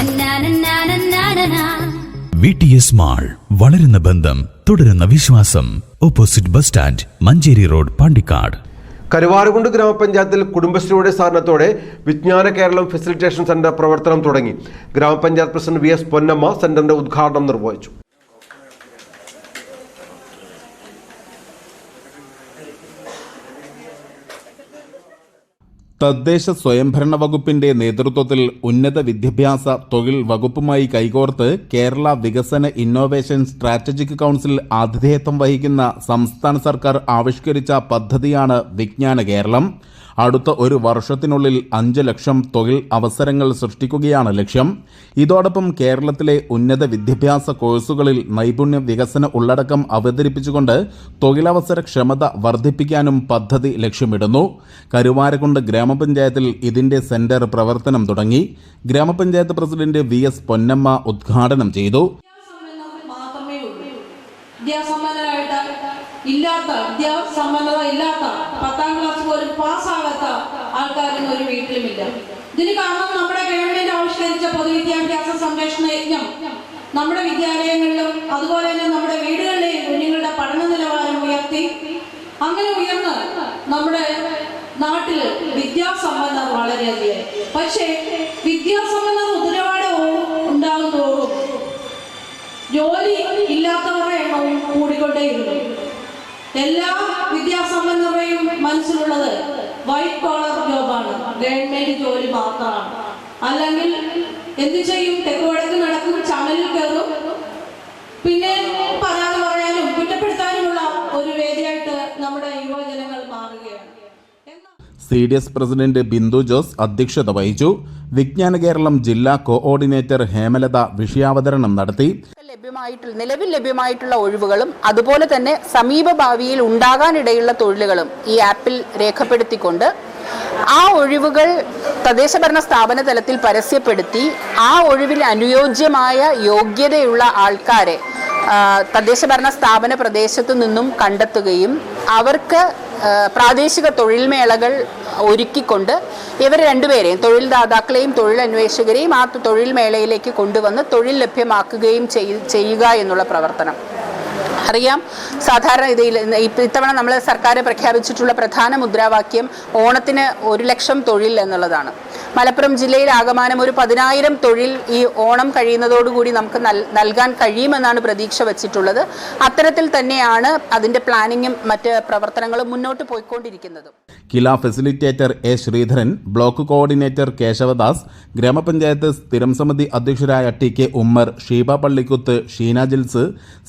നന്നാനന്നാനന്നാനനാ. V T S mall വളരുന്ന ബന്ധം തുടരുന്ന വിശ്വാസം. Opposite bus stand Manjeri road Pandikkad. Karuvarakundu ഗ്രാമപഞ്ചായത്തിൽ കുടുംബശ്രീയുടെ സഹകരണത്തോടെ വിജ്ഞാന കേരളം ഫെസിലിറ്റേഷൻ സെന്റർ പ്രവർത്തനം തുടങ്ങി. ഗ്രാമപഞ്ചായത്ത് പ്രസിഡന്റ് വി എസ് പൊന്നമ്മ സെന്ററിന്റെ ഉദ്ഘാടനം നിർവഹിച്ചു. തദ്ദേശ സ്വയംഭരണ വകുപ്പിന്റെ നേതൃത്വത്തിൽ ഉന്നത വിദ്യാഭ്യാസ തൊഴിൽ വകുപ്പുമായി കൈകോർത്ത് കേരള വികസന ഇന്നോവേഷൻ സ്ട്രാറ്റജിക് കൗൺസിൽ ആതിഥേയത്വം വഹിക്കുന്ന സംസ്ഥാന സർക്കാർ ആവിഷ്കരിച്ച പദ്ധതിയാണ് വിജ്ഞാന കേരളം. അടുത്ത ഒരു വർഷത്തിനുള്ളിൽ അഞ്ച് ലക്ഷം തൊഴിൽ അവസരങ്ങൾ സൃഷ്ടിക്കുകയാണ് ലക്ഷ്യം. ഇതോടൊപ്പം കേരളത്തിലെ ഉന്നത വിദ്യാഭ്യാസ കോഴ്സുകളിൽ നൈപുണ്യ വികസന ഉള്ളടക്കം അവതരിപ്പിച്ചുകൊണ്ട് തൊഴിലവസര ക്ഷമത വർദ്ധിപ്പിക്കാനും പദ്ധതി ലക്ഷ്യമിടുന്നു. കരുവാരക്കുണ്ട് ഗ്രാമപഞ്ചായത്തിൽ ഇതിന്റെ സെന്റർ പ്രവർത്തനം തുടങ്ങി. ഗ്രാമപഞ്ചായത്ത് പ്രസിഡന്റ് വി എസ് പൊന്നമ്മ ഉദ്ഘാടനം ചെയ്തു. വിദ്യാസമ്പന്നരായിട്ട് ഇല്ലാത്ത വിദ്യാസമ്പന്നത ഇല്ലാത്ത പത്താം ക്ലാസ് പാസ്സാകാത്ത ആൾക്കാരൊന്നും ഒരു വീട്ടിലുമില്ല. ഇതിന് കാരണം നമ്മുടെ ഗവൺമെന്റ് ആവിഷ്കരിച്ച പൊതുവിദ്യാഭ്യാസ സംരക്ഷണ യജ്ഞം. നമ്മുടെ വിദ്യാലയങ്ങളിലും അതുപോലെ തന്നെ നമ്മുടെ വീടുകളിലെയും കുഞ്ഞുങ്ങളുടെ പഠന നിലവാരം ഉയർത്തി. അങ്ങനെ ഉയർന്ന് നമ്മുടെ നാട്ടിൽ വിദ്യാസമ്പന്നർ വളരെയധികം. പക്ഷേ വിദ്യാസമ്പന്നർ ഉത്തരവാട് ഉണ്ടാകുന്നതോറും ജോലി ഇല്ലാത്തവരുടെ എണ്ണവും കൂടിക്കൊണ്ടേയിരുന്നു. എല്ലാ വിദ്യാസമ്പന്നരുടെയും ഗവൺമെന്റ് ജോലി മാത്രമാണ്. അല്ലെങ്കിൽ എന്ത് ചെയ്യും? തെക്ക് വടക്ക് നടക്കും ചാനലിൽ കയറും. പിന്നെ പറയാതെ പറയാനും കുറ്റപ്പെടുത്താനുമുള്ള ഒരു വേദിയായിട്ട് നമ്മുടെ യുവജനങ്ങൾ മാറുകയാണ്. C D S president Bindu Jose അധ്യക്ഷത വഹിച്ചു. വിജ്ഞാന കേരളം ജില്ലാ കോഓർഡിനേറ്റർ ഹേമലത വിഷയാവതരണം നടത്തി. ലഭ്യമായിട്ടുള്ള നിലവിൽ ലഭ്യമായിട്ടുള്ള ഒഴിവുകളും അതുപോലെ തന്നെ സമീപ ഭാവിയിൽ ഉണ്ടാകാനിടയുള്ള തൊഴിലുകളും ഈ ആപ്പിൽ രേഖപ്പെടുത്തിക്കൊണ്ട് ആ ഒഴിവുകൾ തദ്ദേശഭരണ സ്ഥാപന തലത്തിൽ പരസ്യപ്പെടുത്തി ആ ഒഴിവിൽ അനുയോജ്യമായ യോഗ്യതയുള്ള ആൾക്കാരെ തദ്ദേശഭരണ സ്ഥാപന പ്രദേശത്തു നിന്നും കണ്ടെത്തുകയും അവർക്ക് പ്രാദേശിക തൊഴിൽ മേളകൾ ഒരുക്കിക്കൊണ്ട് ഇവർ രണ്ടുപേരെയും തൊഴിൽ ദാതാക്കളെയും തൊഴിൽ അന്വേഷകരെയും ആ തൊഴിൽ മേളയിലേക്ക് കൊണ്ടുവന്ന് തൊഴിൽ ലഭ്യമാക്കുകയും ചെയ്യുക എന്നുള്ള പ്രവർത്തനം. അറിയാം സാധാരണ ഇതിൽ ഇത്തവണ നമ്മൾ സർക്കാർ പ്രഖ്യാപിച്ചിട്ടുള്ള പ്രധാന മുദ്രാവാക്യം ഓണത്തിന് ഒരു ലക്ഷം തൊഴിൽ എന്നുള്ളതാണ്. മലപ്പുറം ജില്ലയിൽ ആകമാനം ഒരു പതിനായിരം തൊഴിൽ ഈ ഓണം കഴിയുന്നതോടുകൂടി നമുക്ക് നൽ- നൽകാൻ കഴിയുമെന്നാണ് പ്രതീക്ഷ വച്ചിട്ടുള്ളത്. അത്തരത്തിൽ തന്നെയാണ് അതിന്റെ പ്ലാനിങ്ങും മറ്റ് പ്രവർത്തനങ്ങളും മുന്നോട്ട് പോയിക്കൊണ്ടിരിക്കുന്നത്. Kila facilitator A Sreedharan block coordinator Keshavadas ഗ്രാമപഞ്ചായത്ത് സ്ഥിരം സമിതി അധ്യക്ഷരായ T K Ummer Sheeba Pallikkuth Sheena Jils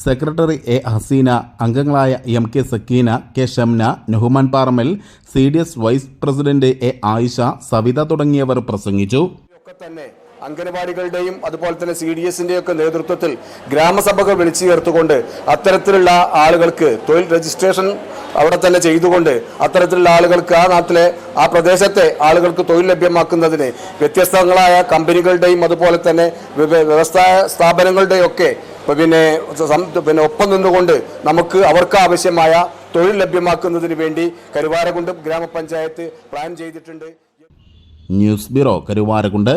secretary A Haseena അംഗങ്ങളായ M K Sakeena K Shamna Nuhman Paramal C D S vice president A Ayisha Savitha തുടങ്ങിയവർ പ്രസംഗിച്ചു. തന്നെ അംഗനവാടികളുടെയും അതുപോലെ തന്നെ C D എസിന്റെ ഒക്കെ നേതൃത്വത്തിൽ ഗ്രാമസഭകൾ വിളിച്ചു ചേർത്തുകൊണ്ട് അത്തരത്തിലുള്ള ആളുകൾക്ക് തൊഴിൽ രജിസ്ട്രേഷൻ അവിടെ തന്നെ ചെയ്തുകൊണ്ട് അത്തരത്തിലുള്ള ആളുകൾക്ക് ആ നാട്ടിലെ ആ പ്രദേശത്തെ ആളുകൾക്ക് തൊഴിൽ ലഭ്യമാക്കുന്നതിന് വ്യത്യസ്തങ്ങളായ കമ്പനികളുടെയും അതുപോലെ തന്നെ വ്യവസായ സ്ഥാപനങ്ങളുടെയും ഒക്കെ പിന്നെ പിന്നെ ഒപ്പം നിന്നുകൊണ്ട് നമുക്ക് അവർക്ക് ആവശ്യമായ തൊഴിൽ ലഭ്യമാക്കുന്നതിന് വേണ്ടി കരുവാരകുണ്ട് ഗ്രാമപഞ്ചായത്ത് പ്ലാൻ ചെയ്തിട്ടുണ്ട്. News bureau Karuvarakundu.